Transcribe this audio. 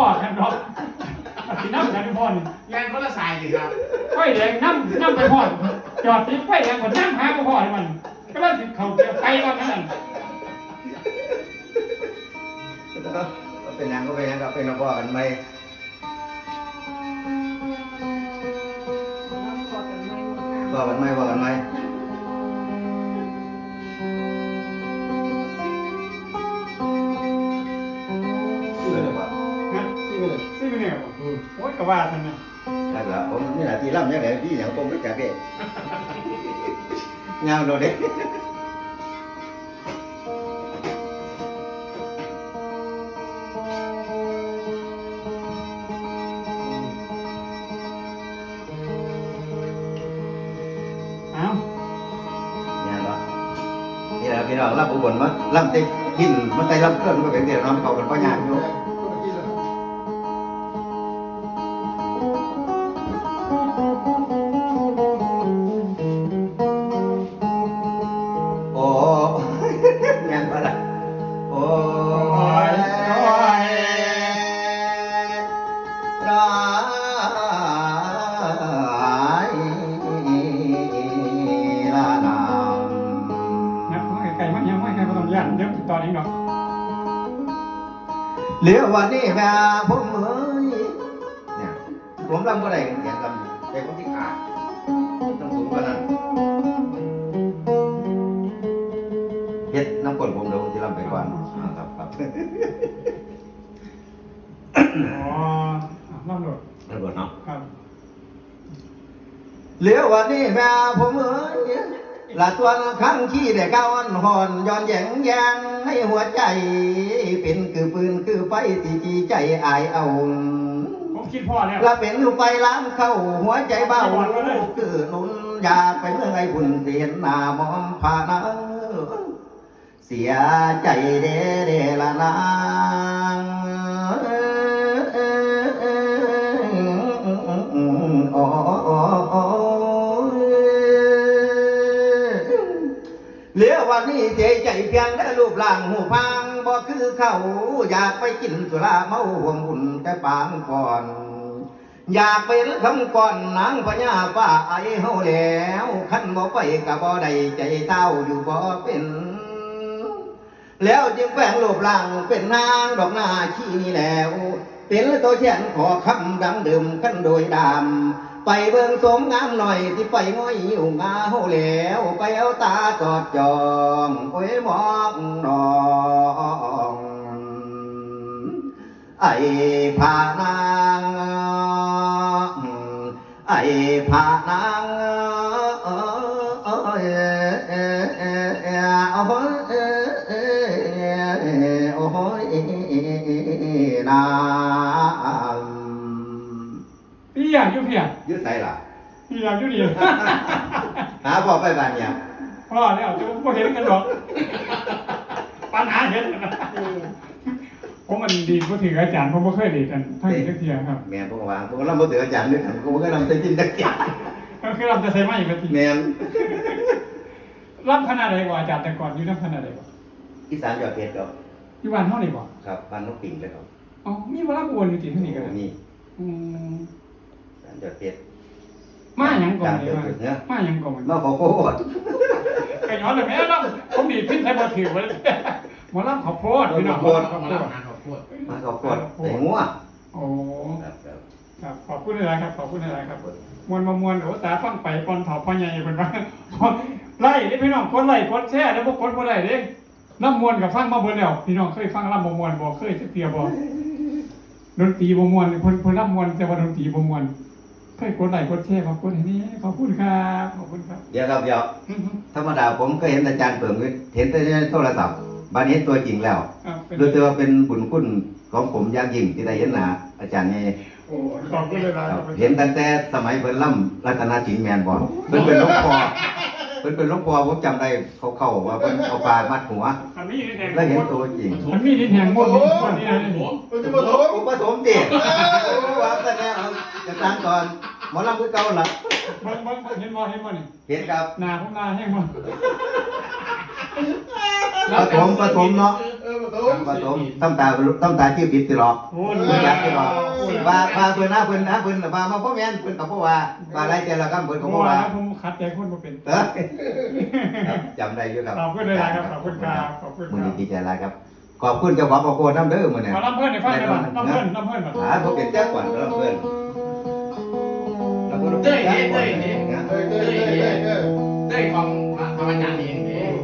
พ่อกันหรอกสีน้ำกันพ่อนี่แรงคนละสายสิครับไฟแดงน้ำน้ำไปพ่อจอดติดไฟแดงกว่าน้ำหาพ่อให้มัน ก็เลยสิเขาเกี่ยวไปว่านั่นเป็นหยังก็เป็นหยังก็เป็นนักว่ากันไหมว่ากันไหมว่ากันไหม นะชื่ออะไรซี่ไม่เนี่ยโอ้ยกะว่าท่านนะนั่นแหละผมนี่แหละที่ร่ำยังไงที่อย่างผมรู้จักเองเงาโดดเด็กเอ้าเงาเนาะนี่แหละพี่น้องรับอุบลมาล่ำเต็กหินมันไต่ล่ำเครื่องมันเป็นเดียวน้องเขาเป็นพ่อยากอยู่ เหลือวันนี้แม่ผมเอ้ยเนี่ยผมรำก็ได้เสียงรำแต่คนที่ขาดต้องสูงกว่านั้นเฮ็ดน้ำกลนผมเดี๋ยวผมจะรำไปก่อนอ่าครับครับอ๋อล่ำโดดระเบิดเนาะครับเหลือวันนี้แม่ผมเอ้ย ละตัวข้างขี้ได้ก้าวอันหอนย้อนแยงแยงให้หัวใจ เป็นคือปืนคือไฟที่จีใจอายเอาผมคิดพ่อแล้วละเป็นลูกไปล้างเข้าหัวใจเบาคือหนุนอยากไปเมื่อไงบุญเสียนหน้ามองผ่านเสียใจเด้เดละนางโอ้เหลือ วันนี้เจใจเพียงได้รูปร่างหูพังบ่คือเขาอยากไปกินสุราเมาห่วงบุญแต่ปางก่อน อยากเป็นคำก่อนนางพญาฟ้าไอเฮาแล้วขันบ่ไปกับบ่ได้ใจเต้าอยู่บ่เป็นแล้วจึงแฝงรูปร่างเป็นนางดอกหน้าขี้นี่แล้ว เป็นตัวเชียนขอคำดังเดิมกันโดยดาม ไปเบิ่งสมงามหน่อยที่ไปง้อยอยู่งาเฮาแล้วไปเอาตาจอดจองโอ้ยมองนองไอ้ผานางไอ้ผานาง ยากอยู่ดีหาพ่อไปบ้านเนี่ยพ่อแล้วจะไม่เห็นกันหรอกปัญหาเห็นนะผมมันดีก็ถืออาจารย์ผมไม่เคยดีกันทั้งนี้ทั้งเทียครับแม่ผมว่าผมก็รับมาเตืออาจารย์ด้วยกันผมก็รับไปกินตะเกียบก็คือเราจะใช้ไม้อีกทีแม่นรับขนาดไหนกว่าอาจารย์แต่ก่อนอยู่รับขนาดไหนกว่าอีสานยอดเพชรครับอยู่บ้านเท่าไหร่กว่าครับบ้านนกปิ่งเลยครับอ๋อมีเวลาบวนอยู่ที่ที่นี่กันนี่อืมอีสานยอดเพชร มาหยังก่อนเลเลยยว่าว่าเนี่ยมาหยังก่อนมาขอโคตรก็ย้อนเลยแม่ล่ำผมดีพิ้นใช้บอถือไว้หมอล่ำขอโพดพี่น้องขอโพดมาแล้วงานขอบคุณมาขอโคตรแต่งัวโอ้ครับครับครับขอบคุณอะไรครับขอบคุณอะไรครับมวนมามวนโอ้ตาฟังไปก่อนเผาพ่อใหญ่เป็นว่าไล่นี่พี่น้องกดไล่กดแชร์แล้วพวกกดบ่ได้เด้น้ำมวนกับฟังมาเบิ่แล้วพี่น้องเคยฟังล่ำบ่มวนบ่เคยจะเตียบ่ดนตรีบ่มวนเพิ่นเพิ่นล่ำมวนแต่ว่าดนตรีบ่มวน เคยกดไลค์กดแชร์ขอบคุณให้นี่ขอบคุณครับขอบคุณครับ เดี๋ยวครับเดี๋ยวธรรมดาผมเคยเห็นอาจารย์เปิ่มเห็นแต่ในโทรศัพท์บัดนี้ตัวจริงแล้วครับเป็นรู้ตัวาเป็นบุญคุณของผมอย่างยิ่งที่ได้เห็นหน้าอาจารย์ไงโอ้ขอบคุณเลยนะคครัรับบเห็นตั้งแต่สมัยเพิ่นล่ำรัตนจิงแมนบ่เพิ่นเป็นหลวงพ่อ เพิ่นเป็นหลวงพ่อผมจำได้เขาเข้าว่าเพิ่นเอาปลามัดหัวอันนี้นี่แดงแล้วเห็นตัวจริงมันมีนี่แดงหมดนี่คนนี้นะผมเออจะมาโทษอุปสมเด็กว่าแต่แน่เอาจะตามก่อนหมอลำคือเก่าล่ะเบิ่งเบิ่งเห็นบ่เห็นบ่นี่เห็นครับหน้าผมหน้าแห้งบ่ปฐมปฐมเนาะเออมาโทษผสมต้องตาต้องตาชื่อผิดตลอดโอ้บ่อยากสิบอก ว่าว่าเพิ่นนะเพิ่นนะเพิ่นว่ามาบ่แม่นเพิ่นก็บ่ว่าว่าอะไรแต่ละคำเพิ่นก็เพบ่ราะว่าว่าผมขัดใจคนบ่เป็นเออครับจำได้อยู่ครับขอบคุณหลายๆครับขอบคุณครับขอบคุณมื้อครันี้บดีใจหลายครับ ขอบคุณเจ้าของประโคนน้ำเด้อมื้อนี้มาล้ำเพื่อนในฟังได้บ้างล้ำเพื่อนล้ำเพื่อนแบบหาบ่เป็นแจ้ก่อนเด้อเพิ่นเต้ยเนี่ยเต้ยเนี่ยนะเฮ้ยเฮ้ยเฮ้ยเฮ้ยเฮ้ยเต้ยของ